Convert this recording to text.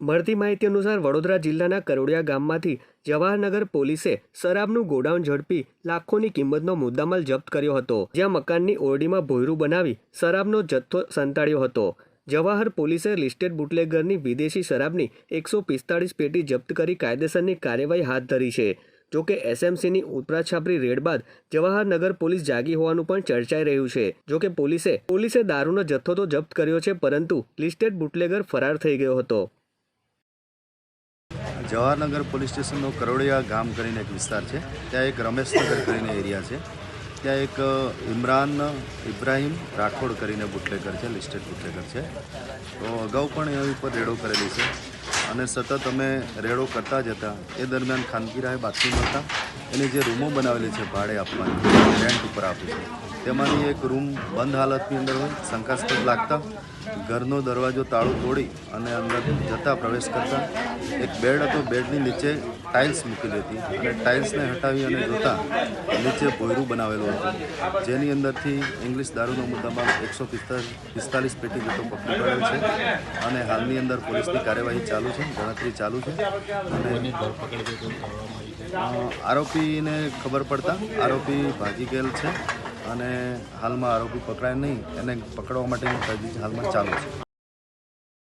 મળતી માહિતી અનુસાર વડોદરા જિલ્લાના કરોડિયા ગામમાંથી જવાહરનગર પોલીસે શરાબનું ગોડાઉન ઝડપી લાખોની કિંમતનો મુદ્દામાલ જપ્ત કર્યો હતો, જ્યાં મકાનની ઓરડીમાં ભોયરું બનાવી શરાબનો જથ્થો સંતાડ્યો હતો. જવાહર પોલીસે લિસ્ટેડ બુટલેગરની વિદેશી શરાબની એકસો પિસ્તાળીસ પેટી જપ્ત કરી કાયદેસરની કાર્યવાહી હાથ ધરી છે. જોકે એસએમસીની ઉપરાછાપરી રેડ બાદ જવાહરનગર પોલીસ જાગી હોવાનું પણ ચર્ચાઈ રહ્યું છે. જોકે પોલીસે પોલીસે દારૂનો જથ્થો તો જપ્ત કર્યો છે, પરંતુ લિસ્ટેડ બુટલેગર ફરાર થઈ ગયો હતો. જવાહરનગર પોલીસ સ્ટેશનનો કરોડિયા ગામ કરીને એક વિસ્તાર છે. ત્યાં એક રમેશનગર કરીને એરિયા છે. ત્યાં એક ઇમરાન ઇબ્રાહીમ રાઠોડ કરીને બુટલેકર છે, લિસ્ટેડ બુટલેકર છે. તો અગાઉ પણ એની ઉપર રેડો કરેલી છે. અને સતત અમે રેડો કરતા જ હતા. એ દરમિયાન ખાનગી રાહે બાથરૂમ મળતા એની જે રૂમો બનાવેલી છે ભાડે આપવાની રેન્ટ ઉપર આપી છે. તેમાંની એક રૂમ બંધ હાલતની અંદર હોય, શંકાસ્પદ લાગતા ઘરનો દરવાજો તાળું તોડી અને અંદર જતા પ્રવેશ કરતા. એક બેડ હતો બેડની નીચે ટાઇલ્સ મૂકેલી હતી. અને ટાઇલ્સને હટાવી અને જોતા નીચે ભોયરું બનાવેલું હતું. જેની અંદરથી ઇંગ્લિશ દારૂનો મુદ્દામાં એકસો પિસ્તાલીસ પેટી જેટલો પકડી પડેલ છે. અને હાલની અંદર પોલીસની કાર્યવાહી ચાલુ છે ગણતરી ચાલુ છે. અને આરોપીને ખબર પડતા આરોપી ભાગી ગયેલ છે. અને હાલમાં આરોપી પકડાય નહીં એને પકડવા માટેની તજવીજ હાલમાં ચાલુ છે.